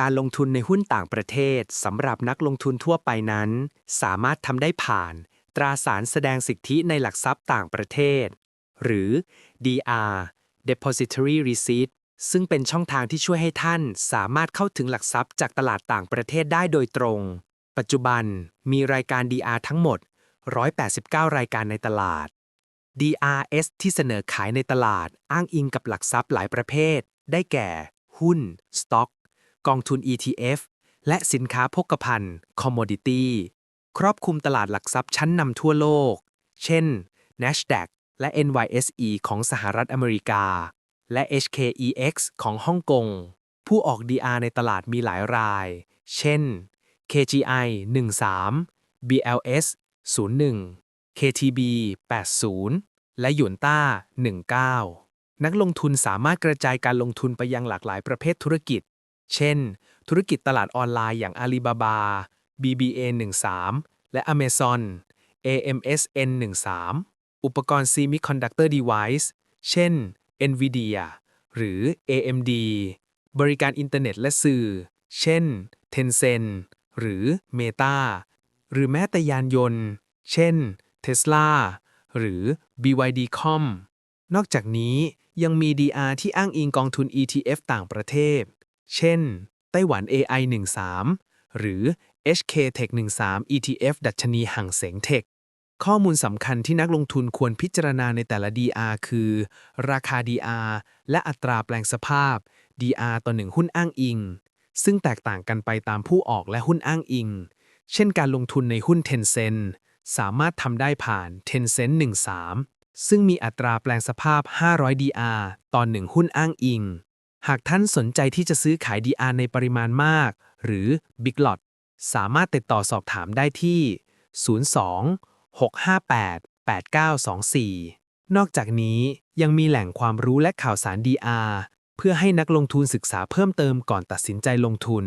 การลงทุนในหุ้นต่างประเทศสำหรับนักลงทุนทั่วไปนั้น สามารถทำได้ผ่าน ตราสารแสดงสิทธิในหลักทรัพย์ต่างประเทศ หรือ DR Depository Receipt ซึ่งเป็นช่องทางที่ช่วยให้ท่านสามารถเข้าถึงหลักทรัพย์จากตลาดต่างประเทศได้โดยตรง ปัจจุบันมีรายการ DR ทั้งหมด 189 รายการในตลาด DRS ที่เสนอขายในตลาดอ้างอิงกับหลักทรัพย์หลายประเภท ได้แก่ หุ้น สต็อก กองทุน ETF และสินค้าโภคภัณฑ์ commodity ครอบคลุมตลาดหลักทรัพย์ชั้นนำทั่วโลก เช่น NASDAQ และ NYSE ของสหรัฐอเมริกา และ HKEX ของฮ่องกง ผู้ออก DR ในตลาดมีหลายราย เช่น KGI 13 BLS 01 KTB 80 และหยวนต้า 19 นักลงทุนสามารถกระจายการลงทุนไปยังหลากหลายประเภทธุรกิจ เช่น ธุรกิจตลาดออนไลน์อย่าง Alibaba BBA 13และ Amazon AMSN 13อุปกรณ์ Semiconductor Device เช่น NVIDIA หรือ AMD บริการอินเทอร์เน็ตและสื่อ เช่น Tencent หรือ Meta หรือแม้แต่ยานยนต์ เช่น Tesla หรือ BYD Com นอกจากนี้ยังมี DR ที่อ้างอิงกองทุน ETF ต่างประเทศ เช่น ไต้หวัน AI 13 หรือ HK Tech 13 ETF ดัชนีห่างเสงเทค ข้อมูลสำคัญที่นักลงทุนควรพิจารณาในแต่ละ DR คือ ราคา DR และอัตราแปลงสภาพ DR ต่อหนึ่งหุ้นอ้างอิง ซึ่งแตกต่างกันไปตามผู้ออกและหุ้นอ้างอิง เช่นการลงทุนในหุ้น Tencent สามารถทำได้ผ่าน Tencent 13 ซึ่งมีอัตราแปลงสภาพ 500 DR ต่อหนึ่งหุ้นอ้างอิง หากท่านสนใจที่จะซื้อขาย DR ในปริมาณมาก หรือ Big Lot สามารถติดต่อสอบถามได้ที่ 02 658 8924 นอกจากนี้ยังมีแหล่งความรู้และข่าวสาร DR เพื่อให้นักลงทุนศึกษาเพิ่มเติมก่อนตัดสินใจลงทุน